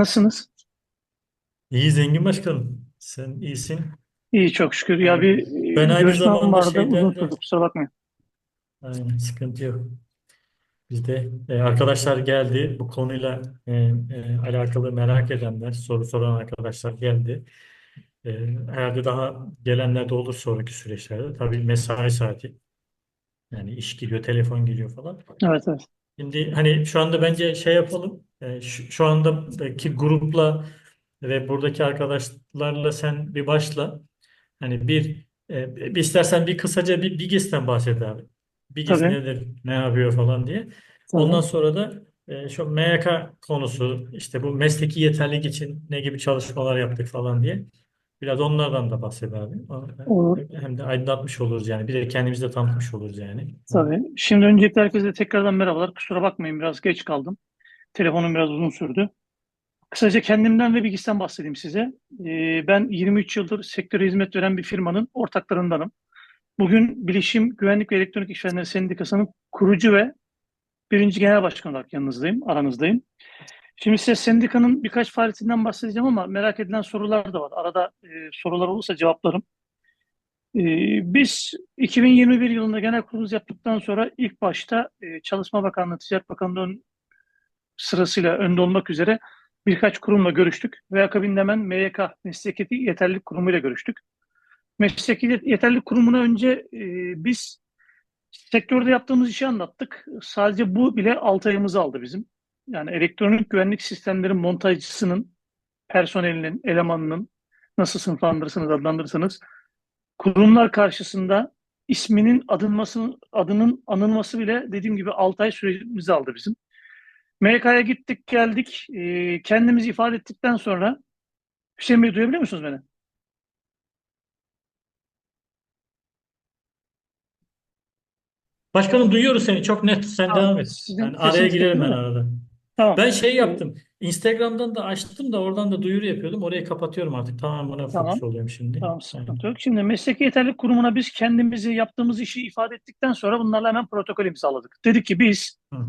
Nasılsınız? İyi Zengin Başkanım. Sen iyisin. İyi çok şükür. Ya bir Ben e, aynı görüşmem zamanda vardı. şeyden Uzun de sürdü. Kusura bakmayın. aynen, sıkıntı yok. Biz de e, arkadaşlar geldi. Bu konuyla e, e, alakalı merak edenler, soru soran arkadaşlar geldi. E, herhalde daha gelenler de olur sonraki süreçlerde. Tabii mesai saati. Yani iş geliyor, telefon geliyor falan. Evet evet. Şimdi hani şu anda bence şey yapalım. E, şu, şu andaki grupla ve buradaki arkadaşlarla sen bir başla. Hani bir, e, bir istersen bir kısaca bir Bigis'ten bahset abi. Bigis Tabii. nedir, ne yapıyor falan diye. Ondan sonra da e, şu MYK konusu, işte bu mesleki yeterlilik için ne gibi çalışmalar yaptık falan diye. Biraz onlardan da bahset abi. Olur. Hem de aydınlatmış oluruz yani. Bir de kendimizi de tanıtmış oluruz yani. Tabii. Şimdi öncelikle herkese tekrardan merhabalar. Kusura bakmayın biraz geç kaldım. Telefonum biraz uzun sürdü. Kısaca kendimden ve bilgisinden bahsedeyim size. Ee, ben 23 yıldır sektöre hizmet veren bir firmanın ortaklarındanım. Bugün Bilişim, Güvenlik ve Elektronik İşverenleri Sendikası'nın kurucu ve birinci genel başkan olarak yanınızdayım, aranızdayım. Şimdi size sendikanın birkaç faaliyetinden bahsedeceğim ama merak edilen sorular da var. Arada e, sorular olursa cevaplarım. E, biz 2021 yılında genel kurulumuz yaptıktan sonra ilk başta e, Çalışma Bakanlığı, Ticaret Bakanlığı'nın sırasıyla önde olmak üzere birkaç kurumla görüştük. Ve akabinde hemen MYK, Mesleki Yeterlilik Kurumu ile görüştük. Mesleki Yeterlilik Kurumu'na önce e, biz sektörde yaptığımız işi anlattık. Sadece bu bile 6 ayımızı aldı bizim. Yani elektronik güvenlik sistemleri montajcısının, personelinin, elemanının nasıl sınıflandırırsanız, adlandırırsanız kurumlar karşısında isminin adınması, adının anılması bile dediğim gibi 6 ay sürecimizi aldı bizim. MK'ya gittik geldik. E, kendimizi ifade ettikten sonra Hüseyin Bey duyabiliyor musunuz beni? Başkanım duyuyoruz seni. Çok net. Sen Tamam, devam et. sizin Yani araya geliyor ben arada. Tamam. Ben şey yaptım. Instagram'dan da açtım da oradan da duyuru yapıyordum. Orayı kapatıyorum artık. Tamam buna tamam. fokus oluyorum şimdi. Tamam sıkıntı yok. Şimdi mesleki yeterlilik kurumuna biz kendimizi yaptığımız işi ifade ettikten sonra bunlarla hemen protokol imzaladık. Dedik ki biz Hı.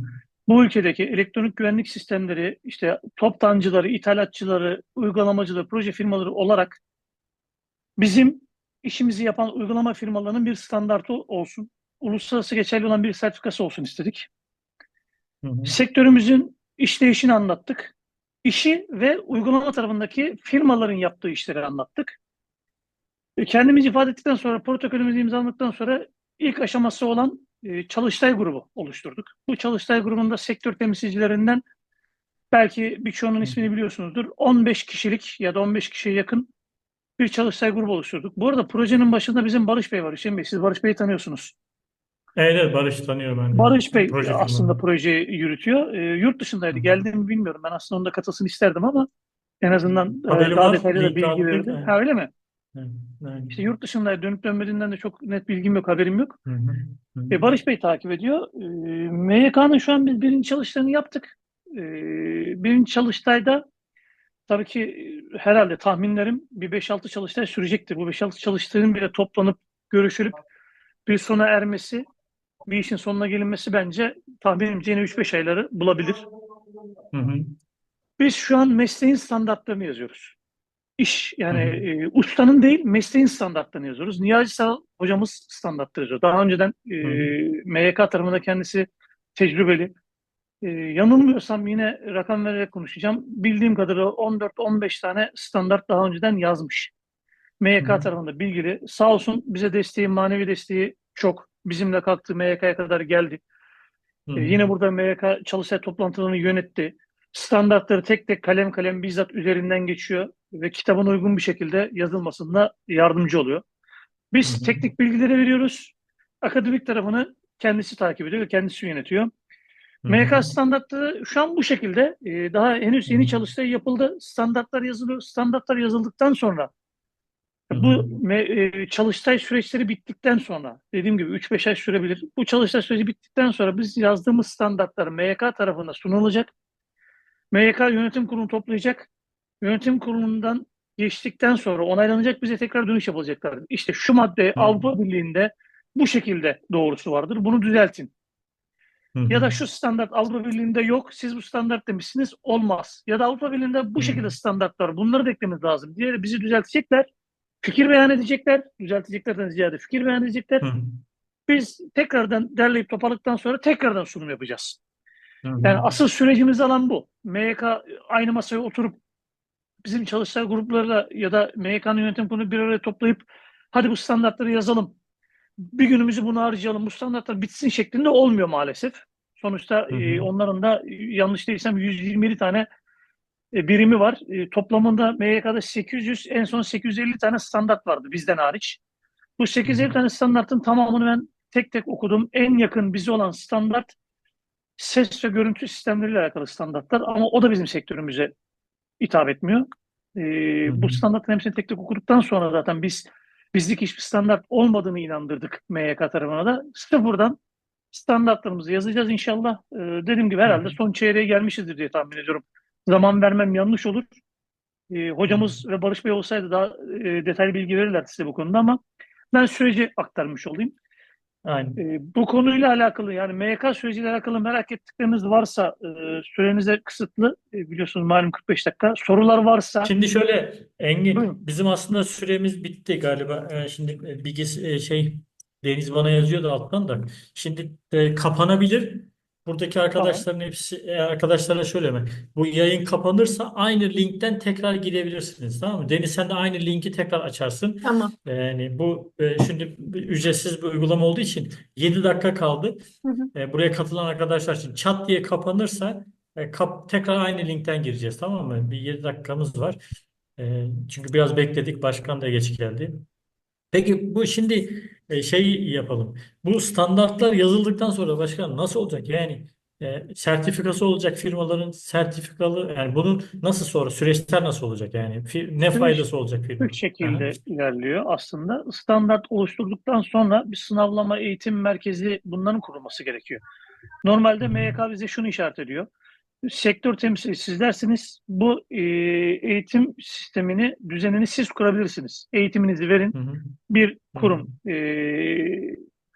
bu ülkedeki elektronik güvenlik sistemleri, işte toptancıları, ithalatçıları, uygulamacıları, proje firmaları olarak bizim işimizi yapan uygulama firmalarının bir standartı olsun. Uluslararası geçerli olan bir sertifikası olsun istedik. Hı hı. Sektörümüzün işleyişini anlattık. İşi ve uygulama tarafındaki firmaların yaptığı işleri anlattık. E, Kendimizi ifade ettikten sonra, protokolümüzü imzaladıktan sonra ilk aşaması olan e, Çalıştay grubu oluşturduk. Bu Çalıştay grubunda sektör temsilcilerinden belki birçoğunun ismini biliyorsunuzdur. 15 kişilik ya da 15 kişiye yakın bir Çalıştay grubu oluşturduk. Bu arada projenin başında bizim Barış Bey var. Hüseyin Bey, siz Barış Bey'i tanıyorsunuz. Evet, evet Barış tanıyor ben. Barış Bey Proje aslında projeyi yürütüyor. E, yurt dışındaydı. Hı. Geldiğimi bilmiyorum. Ben aslında onda katılsın isterdim ama en azından e, daha var. detaylı da bilgi verirdi. Aynen. Ha öyle mi? Evet, aynen. İşte yurt dışındaydı. Dönüp dönmediğinden de çok net bilgim yok, haberim yok. Hı hı. Hı hı. E, Barış Bey takip ediyor. E, MYK'nın şu an biz birinci çalıştayını yaptık. E, birinci çalıştayda tabii ki e, herhalde tahminlerim bir 5-6 çalıştay sürecektir. Bu 5-6 çalıştayın bile toplanıp görüşülüp bir sona ermesi, bir işin sonuna gelinmesi bence tahminimce yine 3-5 ayları bulabilir. Hı hı. Biz şu an mesleğin standartlarını yazıyoruz. İş yani Hı hı. e, ustanın değil mesleğin standartlarını yazıyoruz. Niyazi Sağ hocamız standartları yazıyor. Daha önceden e, Hı hı. MYK tarafında kendisi tecrübeli. E, yanılmıyorsam yine rakam vererek konuşacağım. Bildiğim kadarıyla 14-15 tane standart daha önceden yazmış. MYK Hı hı. tarafında bilgili. Sağ olsun bize desteği, manevi desteği çok. Bizimle kalktı MYK'ya kadar geldi. Hı E, hı. yine burada MYK çalıştay toplantılarını yönetti. Standartları tek tek kalem kalem bizzat üzerinden geçiyor ve kitabın uygun bir şekilde yazılmasında yardımcı oluyor. Hı Biz hı. teknik bilgileri veriyoruz. Akademik tarafını kendisi takip ediyor ve kendisi yönetiyor. Hı MYK hı. standartları şu an bu şekilde. E, daha henüz Hı yeni hı. çalıştay yapıldı. Standartlar yazılıyor. Standartlar yazıldıktan sonra Hı bu e, çalıştay süreçleri bittikten sonra dediğim gibi 3-5 ay sürebilir. Bu çalıştay süreci bittikten sonra biz yazdığımız standartlar MYK tarafına sunulacak. MYK yönetim kurulu toplayacak. Yönetim kurulundan geçtikten sonra onaylanacak bize tekrar dönüş yapılacaklar. İşte şu madde Hı hı. Avrupa Birliği'nde bu şekilde doğrusu vardır. Bunu düzeltin. Hı Ya da şu standart Avrupa Birliği'nde yok, siz bu standart demişsiniz, olmaz. Ya da Avrupa Birliği'nde bu Hı. şekilde standartlar, bunları da eklememiz lazım diye bizi düzeltecekler. Fikir beyan edecekler, düzelteceklerden ziyade fikir beyan edecekler. Hı Biz tekrardan derleyip toparladıktan sonra tekrardan sunum yapacağız. hı. Yani asıl sürecimiz alan bu. MYK aynı masaya oturup bizim çalıştay gruplarıyla ya da MYK'nın yönetim kurulu bir araya toplayıp hadi bu standartları yazalım. Bir günümüzü buna harcayalım. Bu standartlar bitsin şeklinde olmuyor maalesef. Sonuçta Hı e, hı. onların da e, yanlış değilsem 127 tane e, birimi var. E, toplamında MYK'da 800 en son 850 tane standart vardı bizden hariç. Bu 850 tane standartın tamamını ben tek tek okudum. En yakın bize olan standart ses ve görüntü sistemleriyle alakalı standartlar ama o da bizim sektörümüze hitap etmiyor. Hı. bu standartların hepsini tek tek okuduktan sonra zaten biz bizlik hiçbir standart olmadığını inandırdık MYK tarafına da. Sıfırdan standartlarımızı yazacağız inşallah. Ee, dediğim gibi herhalde son çeyreğe gelmişizdir diye tahmin ediyorum. Zaman vermem yanlış olur. Hı hocamız ve Barış Bey olsaydı daha e, detaylı bilgi verirler size bu konuda ama ben süreci aktarmış olayım. Aynen. E, bu konuyla alakalı yani MYK süreciyle alakalı merak ettikleriniz varsa e, sürenize kısıtlı e, biliyorsunuz malum 45 dakika. Sorular varsa Şimdi şöyle Engin, buyurun. bizim aslında süremiz bitti galiba. Ee, şimdi e, bilgisi e, şey Deniz bana yazıyordu alttan da. Şimdi e, kapanabilir. Buradaki Tamam. arkadaşların hepsi e, arkadaşlara şöyle mi? Bu yayın kapanırsa aynı linkten tekrar girebilirsiniz, tamam mı? Deniz sen de aynı linki tekrar açarsın. Tamam. Yani bu e, şimdi bir ücretsiz bir uygulama olduğu için 7 dakika kaldı. Hı hı. E, buraya katılan arkadaşlar için çat diye kapanırsa e, kap, tekrar aynı linkten gireceğiz tamam mı? Bir 7 dakikamız var. E, çünkü biraz bekledik. Başkan da geç geldi. Peki bu şimdi e, şey yapalım. Bu standartlar yazıldıktan sonra başkan nasıl olacak? Yani e, sertifikası olacak firmaların sertifikalı yani bunun nasıl sonra süreçler nasıl olacak? Yani fi- ne faydası olacak firmanın? Aha. şekilde ilerliyor aslında. Standart oluşturduktan sonra bir sınavlama eğitim merkezi bunların kurulması gerekiyor. Normalde. MYK bize şunu işaret ediyor. Sektör temsilcisi sizlersiniz. Bu e, eğitim sistemini, düzenini siz kurabilirsiniz. Eğitiminizi verin. Hı hı. bir Hı hı. kurum e,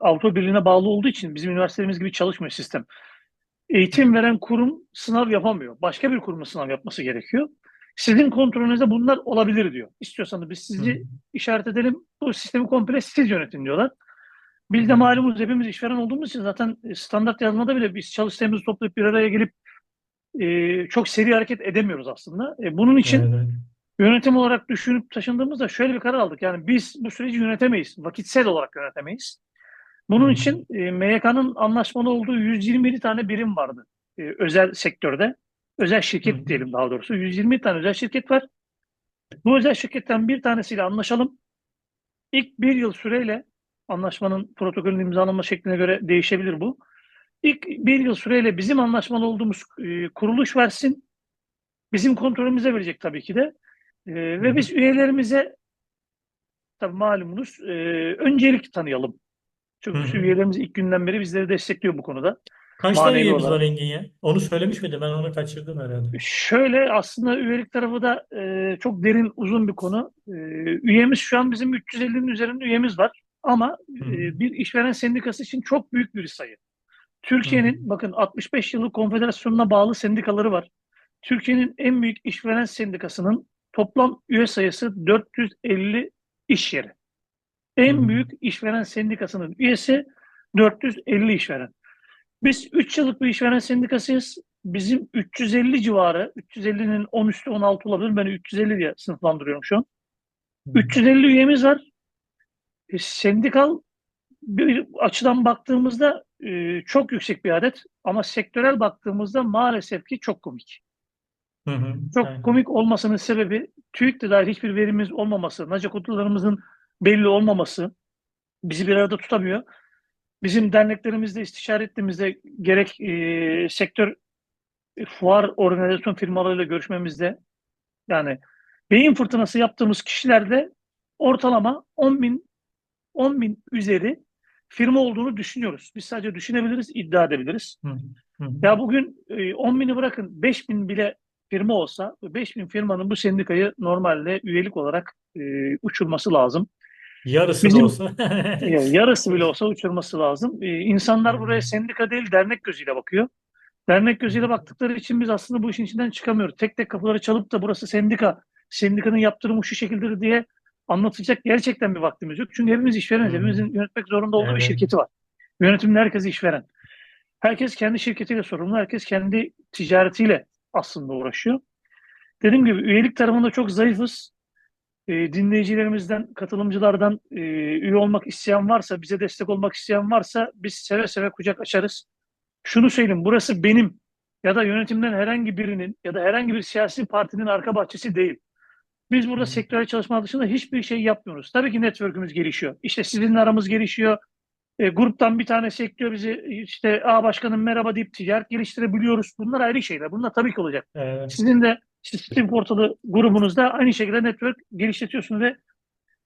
Avrupa Birliği'ne bağlı olduğu için bizim üniversitelerimiz gibi çalışmıyor sistem. Eğitim veren kurum sınav yapamıyor. Başka bir kurumun sınav yapması gerekiyor. Sizin kontrolünüzde bunlar olabilir diyor. İstiyorsanız biz Hı sizi hı. işaret edelim. Bu sistemi komple siz yönetin diyorlar. Biz de Hı. malumunuz hepimiz işveren olduğumuz için zaten standart yazmada bile biz çalıştığımızı toplayıp bir araya gelip e, çok seri hareket edemiyoruz aslında. E, bunun için Evet. Yönetim olarak düşünüp taşındığımızda şöyle bir karar aldık. Yani biz bu süreci yönetemeyiz. Vakitsel olarak yönetemeyiz. Bunun hı. için e, MYK'nın anlaşmalı olduğu 127 tane birim vardı. E, özel sektörde. Özel şirket hı. diyelim daha doğrusu. 120 tane özel şirket var. Bu özel şirketten bir tanesiyle anlaşalım. İlk bir yıl süreyle anlaşmanın protokolün imzalanma şekline göre değişebilir bu. İlk bir yıl süreyle bizim anlaşmalı olduğumuz e, kuruluş versin. Bizim kontrolümüze verecek tabii ki de. E, ve hı. biz üyelerimize tabii malumunuz e, öncelik tanıyalım. Çünkü hı. üyelerimiz ilk günden beri bizleri destekliyor bu konuda. Kaç tane üyemiz var. Engin ya? Onu söylemiş miydi? Ben onu kaçırdım herhalde. Şöyle aslında üyelik tarafı da e, çok derin uzun bir konu. E, üyemiz şu an bizim 350'nin üzerinde üyemiz var. Ama e, bir işveren sendikası için çok büyük bir sayı. Türkiye'nin bakın 65 yıllık konfederasyonuna bağlı sendikaları var. Türkiye'nin en büyük işveren sendikasının toplam üye sayısı 450 iş yeri. En hı. büyük işveren sendikasının üyesi 450 işveren. Biz 3 yıllık bir işveren sendikasıyız. Bizim 350 civarı, 350'nin 10 üstü 16 olabilir. Ben 350 diye sınıflandırıyorum şu an. Hı. 350 üyemiz var. E, sendikal bir açıdan baktığımızda e, çok yüksek bir adet ama sektörel baktığımızda maalesef ki çok komik. Hı hı. Çok Aynen. komik olmasının sebebi TÜİK'te dair hiçbir verimiz olmaması, NACA kotalarımızın belli olmaması bizi bir arada tutamıyor. Bizim derneklerimizde istişare ettiğimizde gerek e, sektör e, fuar organizasyon firmalarıyla görüşmemizde yani beyin fırtınası yaptığımız kişilerde ortalama 10 bin 10 bin üzeri firma olduğunu düşünüyoruz. Biz sadece düşünebiliriz, iddia edebiliriz. Hı hı. Ya bugün e, 10 bini bırakın 5 bin bile firma olsa 5 bin firmanın bu sendikayı normalde üyelik olarak e, uçurması lazım. Yarısı Bizim olsa. ya yarısı bile olsa uçurması lazım. Ee, insanlar buraya sendika değil dernek gözüyle bakıyor. Dernek gözüyle baktıkları için biz aslında bu işin içinden çıkamıyoruz. Tek tek kapıları çalıp da burası sendika, sendikanın yaptırımı şu şekildir diye anlatacak gerçekten bir vaktimiz yok. Çünkü hepimiz işvereniz. Hmm. Hepimizin yönetmek zorunda olduğu bir Evet. şirketi var. Yönetimde herkes işveren. Herkes kendi şirketiyle sorumlu. Herkes kendi ticaretiyle aslında uğraşıyor. Dediğim gibi üyelik tarafında çok zayıfız. E, dinleyicilerimizden, katılımcılardan e, üye olmak isteyen varsa, bize destek olmak isteyen varsa biz seve seve kucak açarız. Şunu söyleyeyim, burası benim ya da yönetimden herhangi birinin ya da herhangi bir siyasi partinin arka bahçesi değil. Biz burada sektörel çalışma dışında hiçbir şey yapmıyoruz. Tabii ki network'ümüz gelişiyor. İşte sizinle aramız gelişiyor. E, gruptan bir tane sektör bizi işte A başkanım merhaba deyip ticaret geliştirebiliyoruz. Bunlar ayrı şeyler. Bunlar tabii ki olacak. Evet. Sizin de Sistem Portalı grubunuzda aynı şekilde network geliştiriyorsunuz ve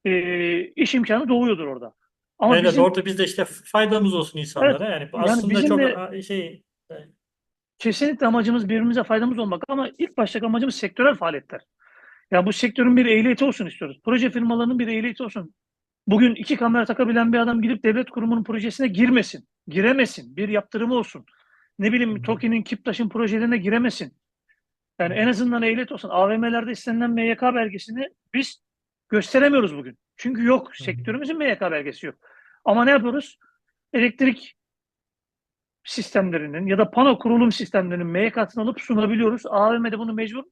e, iş imkanı doğuyordur orada. Ama Evet, bizim orada biz de işte faydamız olsun insanlara. Yani yani aslında bizim çok de şey kesinlikle amacımız birbirimize faydamız olmak ama ilk baştaki amacımız sektörel faaliyetler. Ya bu sektörün bir ehliyeti olsun istiyoruz. Proje firmalarının bir ehliyeti olsun. Bugün iki kamera takabilen bir adam gidip devlet kurumunun projesine girmesin. Giremesin. Bir yaptırımı olsun. Ne bileyim TOKİ'nin, Kiptaş'ın projelerine giremesin. Yani en azından ehliyet olsun. AVM'lerde istenilen MYK belgesini biz gösteremiyoruz bugün. Çünkü yok. Sektörümüzün MYK belgesi yok. Ama ne yapıyoruz? Elektrik sistemlerinin ya da pano kurulum sistemlerinin MYK'sını alıp sunabiliyoruz. AVM'de bunu mecbur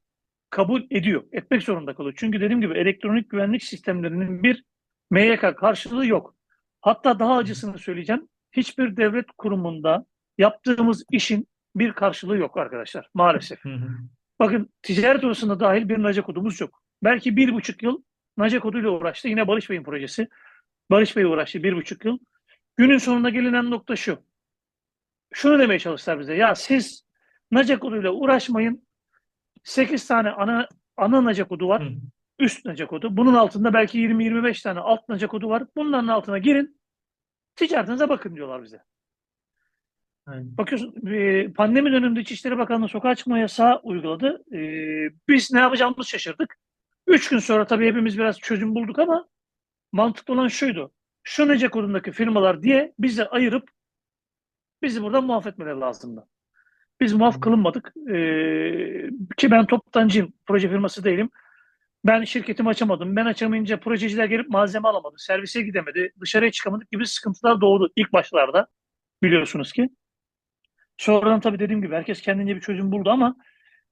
kabul ediyor. Etmek zorunda kalıyor. Çünkü dediğim gibi elektronik güvenlik sistemlerinin bir MYK karşılığı yok. Hatta daha acısını söyleyeceğim. Hiçbir devlet kurumunda yaptığımız işin bir karşılığı yok arkadaşlar. Maalesef. Hı hı. Bakın ticaret odasında dahil bir NACE kodumuz yok. Belki bir buçuk yıl NACE koduyla uğraştı. Yine Barış Bey'in projesi. Barış Bey uğraştı bir buçuk yıl. Günün sonunda gelinen nokta şu. Şunu demeye çalıştılar bize. Ya siz NACE koduyla uğraşmayın. 8 tane ana ana NACE kodu var. Hı. Üst NACE kodu. Bunun altında belki 20-25 tane alt NACE kodu var. Bunların altına girin. Ticaretinize bakın diyorlar bize. Aynen. Bakıyorsun e, pandemi döneminde İçişleri Bakanlığı sokağa çıkma yasağı uyguladı. E, biz ne yapacağımızı şaşırdık. Üç gün sonra tabii hepimiz biraz çözüm bulduk ama mantıklı olan şuydu. Şu nece kodundaki firmalar diye bizi ayırıp bizi buradan muaf etmeleri lazımdı. Biz muaf kılınmadık. E, ki ben toptancıyım. Proje firması değilim. Ben şirketimi açamadım. Ben açamayınca projeciler gelip malzeme alamadı. Servise gidemedi. Dışarıya çıkamadık gibi sıkıntılar doğdu ilk başlarda. Biliyorsunuz ki. Sonradan tabii dediğim gibi herkes kendince bir çözüm buldu ama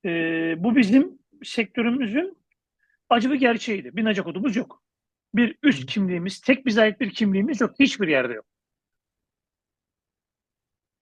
e, bu bizim sektörümüzün acı bir gerçeğiydi. Bir naca kodumuz yok. Bir üst kimliğimiz, tek bize ait bir kimliğimiz yok. Hiçbir yerde yok.